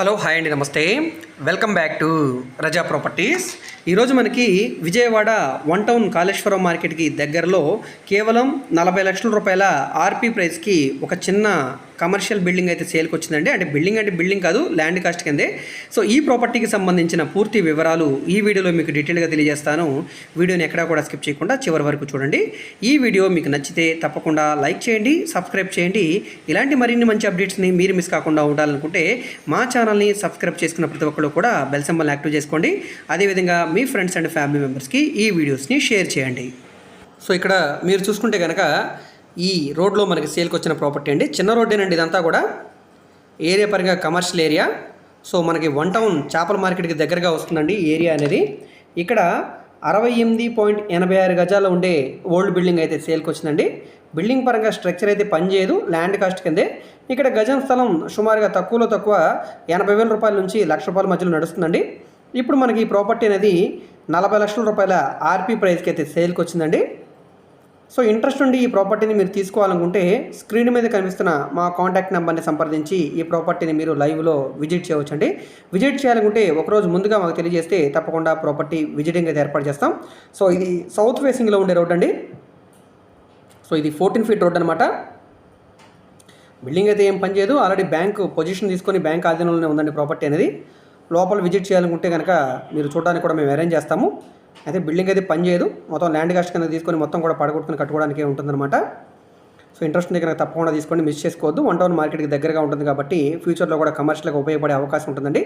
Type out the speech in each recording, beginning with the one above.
Hello hi అండి నమస్తే. Welcome back to Raza properties. ఈరోజు మనకి విజయవాడ వన్ టౌన్ కాళేశ్వరం మార్కెట్కి దగ్గరలో కేవలం నలభై లక్షల రూపాయల ఆర్పీ ప్రైస్కి ఒక చిన్న కమర్షియల్ బిల్డింగ్ అయితే సేల్కి వచ్చిందండి. అంటే బిల్డింగ్ అంటే బిల్డింగ్ కాదు ల్యాండ్ కాస్ట్ కిందే. సో ఈ ప్రాపర్టీకి సంబంధించిన పూర్తి వివరాలు ఈ వీడియోలో మీకు డీటెయిల్గా తెలియజేస్తాను. వీడియోని ఎక్కడా కూడా స్కిప్ చేయకుండా చివరి వరకు చూడండి. ఈ వీడియో మీకు నచ్చితే తప్పకుండా లైక్ చేయండి సబ్స్క్రైబ్ చేయండి. ఇలాంటి మరిన్ని మంచి అప్డేట్స్ని మీరు మిస్ కాకుండా ఉండాలనుకుంటే మా ఛానల్ని సబ్స్క్రైబ్ చేసుకున్న ప్రతి ఒక్కరు కూడా బెల్ సింబల్ యాక్టివ్ చేసుకోండి. అదేవిధంగా మీ ఫ్రెండ్స్ అండ్ ఫ్యామిలీ మెంబర్స్కి ఈ వీడియోస్ని షేర్ చేయండి. సో ఇక్కడ మీరు చూసుకుంటే కనుక ఈ రోడ్లో మనకి సేల్కి వచ్చిన ప్రాపర్టీ అండి. చిన్న రోడ్డేనండి ఇదంతా కూడా. ఏరియా పరంగా కమర్షియల్ ఏరియా సో మనకి వన్ టౌన్ చేపల మార్కెట్కి దగ్గరగా వస్తుందండి ఏరియా అనేది. ఇక్కడ అరవై ఎనిమిది పాయింట్ ఎనభై ఆరు గజాలు ఉండే ఓల్డ్ బిల్డింగ్ అయితే సేల్కి వచ్చిందండి. బిల్డింగ్ పరంగా స్ట్రక్చర్ అయితే పనిచేయదు ల్యాండ్ కాస్ట్ కిందే. ఇక్కడ గజం స్థలం సుమారుగా తక్కువలో తక్కువ ఎనభై వేల రూపాయల నుంచి లక్ష రూపాయల మధ్యలో నడుస్తుందండి. ఇప్పుడు మనకి ఈ ప్రాపర్టీ అనేది నలభై లక్షల రూపాయల ఆర్పీ ప్రైస్కి అయితే సేల్కి వచ్చిందండి. సో ఇంట్రెస్ట్ ఉండి ఈ ప్రాపర్టీని మీరు తీసుకోవాలనుకుంటే స్క్రీన్ మీద కనిపిస్తున్న మా కాంటాక్ట్ నెంబర్ని సంప్రదించి ఈ ప్రాపర్టీని మీరు లైవ్లో విజిట్ చేయవచ్చండి. విజిట్ చేయాలనుకుంటే ఒకరోజు ముందుగా మాకు తెలియజేస్తే తప్పకుండా ప్రాపర్టీ విజిటింగ్ అయితే ఏర్పాటు చేస్తాం. సో ఇది సౌత్ ఫేసింగ్లో ఉండే రోడ్ అండి. సో ఇది ఫోర్టీన్ ఫీట్ రోడ్ అనమాట బిల్డింగ్ అయితే ఏం పనిచేయదు ఆల్రెడీ బ్యాంక్ పొజిషన్ తీసుకొని బ్యాంక్ ఆధీనంలోనే ఉందండి ప్రాపర్టీ అనేది. లోపల విజిట్ చేయాలనుకుంటే కనుక మీరు చూడడానికి కూడా మేము అరేంజ్ చేస్తాము. అయితే బిల్డింగ్ అయితే పనిచేయదు మొత్తం ల్యాండ్ కాస్ట్ కింద తీసుకొని మొత్తం కూడా పడగొట్టుకుని కట్టుకోవడానికి ఉంటుందన్నమాట. సో ఇంట్రెస్ట్ ఉంది కనుక తప్పకుండా తీసుకోండి మిస్ చేసుకోవద్దు. వన్ టౌన్ మార్కెట్కి దగ్గరగా ఉంటుంది కాబట్టి ఫ్యూచర్లో కూడా కమర్షియల్గా ఉపయోగపడే అవకాశం ఉంటుందండి.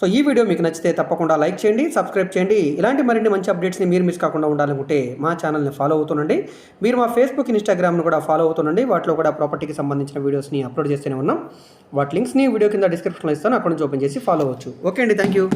సో ఈ వీడియో మీకు నచ్చితే తప్పకుండా లైక్ చేయండి సబ్స్క్రైబ్ చేయండి. ఇలాంటి మరిన్ని మంచి అప్డేట్స్ని మీరు మిస్ కాకుండా ఉండాలనుకుంటే మా ఛానల్ని ఫాలో అవుతుండండి. మీరు మా ఫేస్బుక్ ఇన్స్టాగ్రామ్ను కూడా ఫాలో అవుతుండండి. వాటిలో కూడా ప్రాపర్టీకి సంబంధించిన వీడియోస్ని అప్లోడ్ చేస్తూనే ఉన్నాం. వాటి లింక్స్ని వీడియో కింద డిస్క్రిప్షన్లో ఇస్తాను. అక్కడ నుంచి ఓపెన్ చేసి ఫాలో అవ్వచ్చు. ఓకే అండి థ్యాంక్ యూ